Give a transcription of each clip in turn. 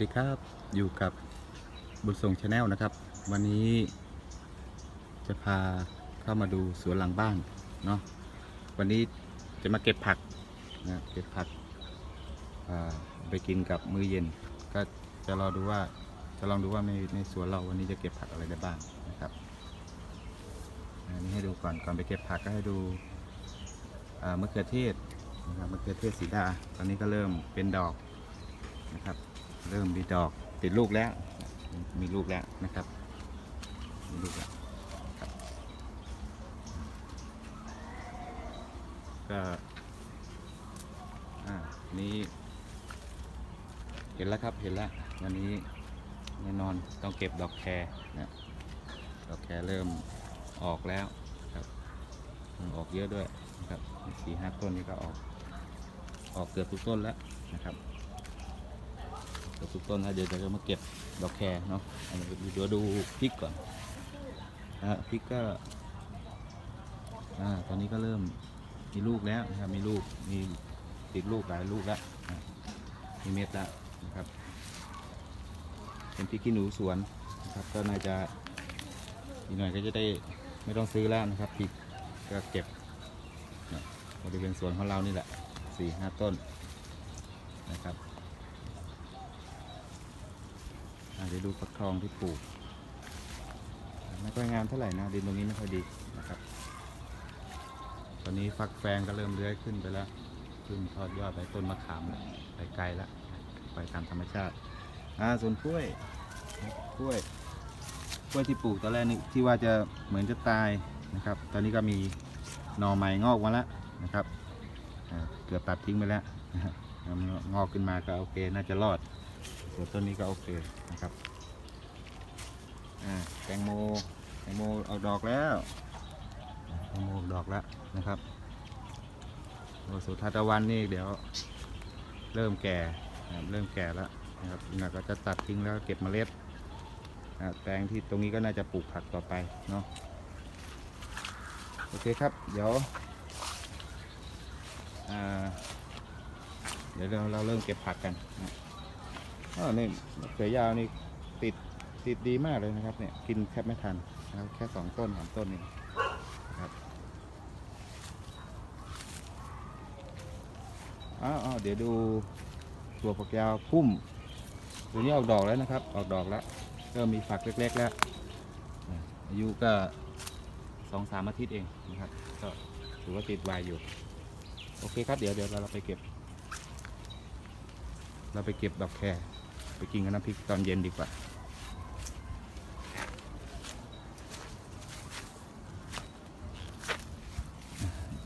ดีครับ อยู่กับบุญส่งชาแนลนะครับ วันนี้จะพาเข้ามาดูสวนหลังบ้านเนาะวันนี้จะมาเก็บผักนะเก็บผักไปกินกับมื้อเย็น ก็จะรอดูว่าจะลองดูว่าในในสวนเราวันนี้จะเก็บผักอะไรได้บ้างนะครับอันนี้ให้ดูก่อนก่อนไปเก็บผักก็ให้ดูมะเขือเทศนะครับมะเขือเทศสีดาตอนนี้ก็เริ่มเป็นดอกนะครับ เริ่มมีดอกติดลูกแล้ว มีลูกแล้วนะครับ มีลูกแล้วครับก็อ่านี้เห็นแล้วครับเห็นแล้ววันนี้แน่นอนต้องเก็บดอกแคร์นะดอกแคร์เริ่มออกแล้วครับออกเยอะด้วยนะครับสี่ห้าต้นนี้ก็ออก ออกเกือบทุกต้นแล้วนะครับ กือบทุกต้นนะเดี๋ยวจะมาเก็บดอกแครเนาะเดี๋ยวดูพริกก่อนอะพริกก็อ่าตอนนี้ก็เริ่มมีลูกแล้วนะครับมีลูกมีติดลูกหลายลูกแล้วอะมีเม็ดแล้วนะครับเป็นพริกขี้หนูสวนนะครับก็น่าจะอีกหน่อยก็จะได้ไม่ต้องซื้อแล้วนะครับพริกก็เก็บนะบริเวณสวนของเรานี่แหละสี่ห้าต้นนะครับ อะ เดี๋ยวดูฟักทองที่ปลูก ไม่ค่อยงามเท่าไหร่นะดินตรงนี้ไม่ค่อยดีนะครับ ตอนนี้ฟักแฟงก็เริ่มเลื้อยขึ้นไปแล้ว ขึ้นทอดยอดไปต้นมะขามไปไกลแล้ว ไปตามธรรมชาติ อ่าส่วนกล้วยกล้วยกล้วยที่ปลูกตอนแรกนี่ที่ว่าจะเหมือนจะตายนะครับ ตอนนี้ก็มีหน่อใหม่งอกมาแล้วนะครับ เกือบตัดทิ้งไปแล้วงอกขึ้นมาก็โอเคน่าจะรอด ส่วนต้นนี้ก็โอเคนะครับแตงโมแตงโมออกดอกแล้วแตงโมออกดอกแล้วนะครับโอสุทัตวันนี่เดี๋ยวเริ่มแก่เริ่มแก่แล้วนะครับอีกหน่อยก็จะตัดทิ้งแล้วเก็บเมล็ดแตงที่ตรงนี้ก็น่าจะปลูกผักต่อไปเนาะโอเคครับ เดี๋ยวเดี๋ยวเราเราเริ่มเก็บผักกันนะ อ๋อนี่เขือยาวนี่ติดติดดีมากเลยนะครับเนี่ยกินแทบไม่ทันนะครับแค่สองต้นสามต้นเองนะครับอ้าวอ้าวเดี๋ยวดูตัวฝักยาวพุ่มตัวนี้ออกดอกแล้วนะครับ ออกดอกแล้วเริ่มมีฝักเล็ก ๆ แล้วอายุก็สองสามอาทิตย์เองนะครับก็ถือว่าติดไวอยู่ โอเคครับเดี๋ยวเดี๋ยวเราไปเก็บ เราไปเก็บดอกแครไปกินกับน้ำพริกตอนเย็นดีกว่า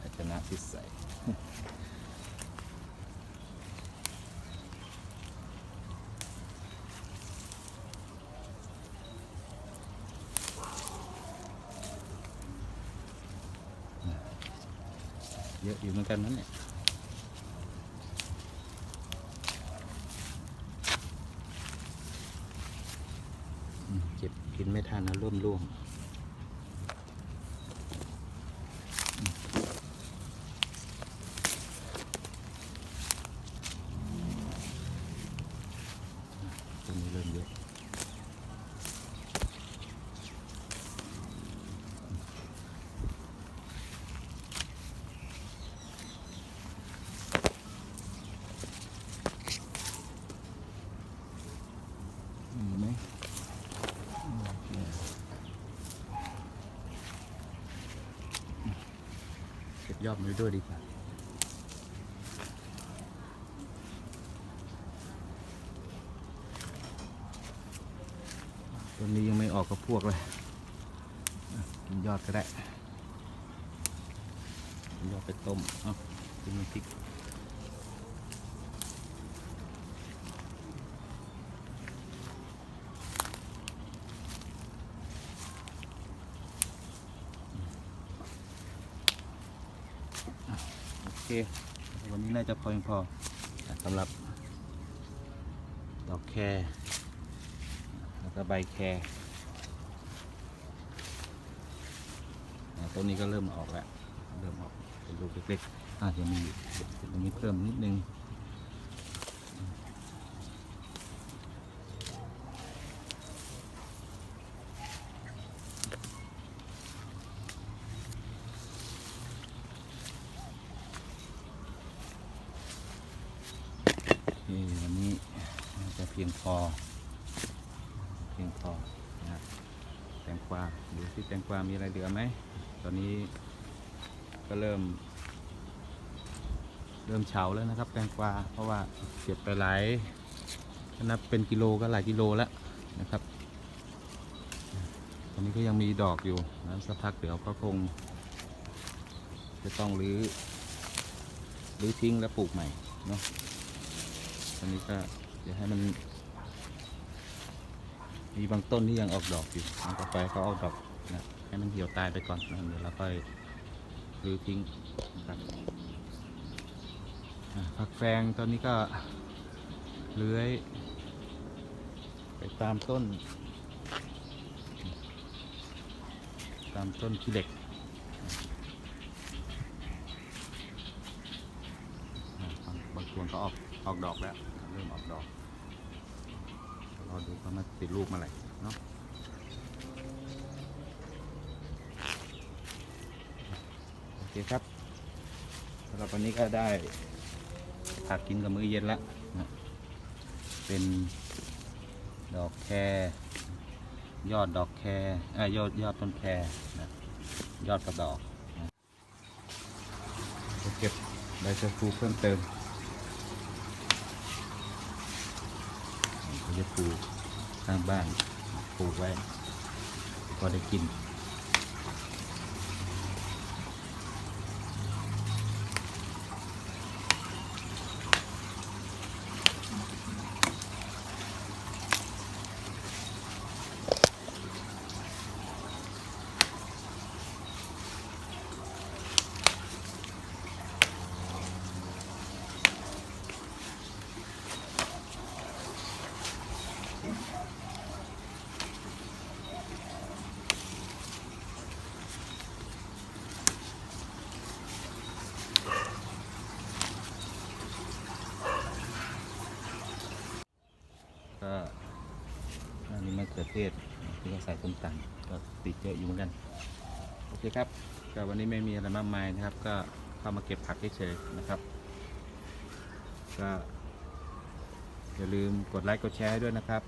ภาชนะที่ใส่เยอะอยู่เหมือนกันนั่นเนี่ย เก็บกินไม่ทันนะร่วมร่วงอืมตรงนี้เริ่มเยอะมีไหม เก็บ ยอดมันด้วยดีกว่าตัวนี้ยังไม่ออกกับพวกเลยกินยอดก็ได้ยอดไปต้ม เอากินน้ำพริก วันนี้น่าจะพอเพียงพออะสำหรับ ดอกแครแล้วก็ใบแครอะต้นนี้ก็เริ่มออกแล้ว เริ่มออกเป็นลูกเล็กๆอาจจะมีตรงนี้เพิ่มนิดนึง พียงพอ เพียงพอนะแตงกวาดูที่แตงกวา มีอะไรเหลือไหม ตอนนี้ก็เริ่ม เริ่มเฉาแล้วนะครับ แตงกวา เพราะว่าเก็บไปหลายนับเป็นกิโลก็หลายกิโลแล้วนะครับ ตอนนี้ก็ยังมีดอกอยู่นะสักพักเดี๋ยวก็คง จะต้องรื้อรื้อทิ้งแล้วปลูกใหม่เนาะตอนนี้ก็เดี๋ยวให้มัน มีบางต้นที่ยังออกดอกอยู่มันก็ไปเขาออกดอกนะให้มันเหี่ยวตายไปก่อนนะเดี๋ยวเราค่อยรื้อทิ้งนะครับผักแฟงตอนนี้ก็เลื้อย ไปตามต้น ตามต้นขี้เหล็กบางส่วนก็ออกออกดอกแล้ว เริ่มออกดอก อดูว่ามันติดลูกมื่อไหร่เนาะโอเคครับสำหรับวันนี้ก็ได้ผักกินกับมื้อเย็นล้วนะเป็นดอกแครยอดดอกแครเอ้ยยอดยอดต้นแครนะยอดกระดอกนะจะเก็บใบชะพูเพิ่มเติม เขา จะปลูกข้างบ้านปลูกไว้ พอได้กิน ก็อันนี้มะเขือเทศที่เขา ใส่ส้มตำก็ติดเยอะอยู่เหมือนกัน โอเคครับ ก็วันนี้ไม่มีอะไรมากมายนะครับ ก็เข้ามาเก็บผักเฉยๆนะครับ ก็อย่าลืมกดไลค์กดแชร์ด้วยนะครับ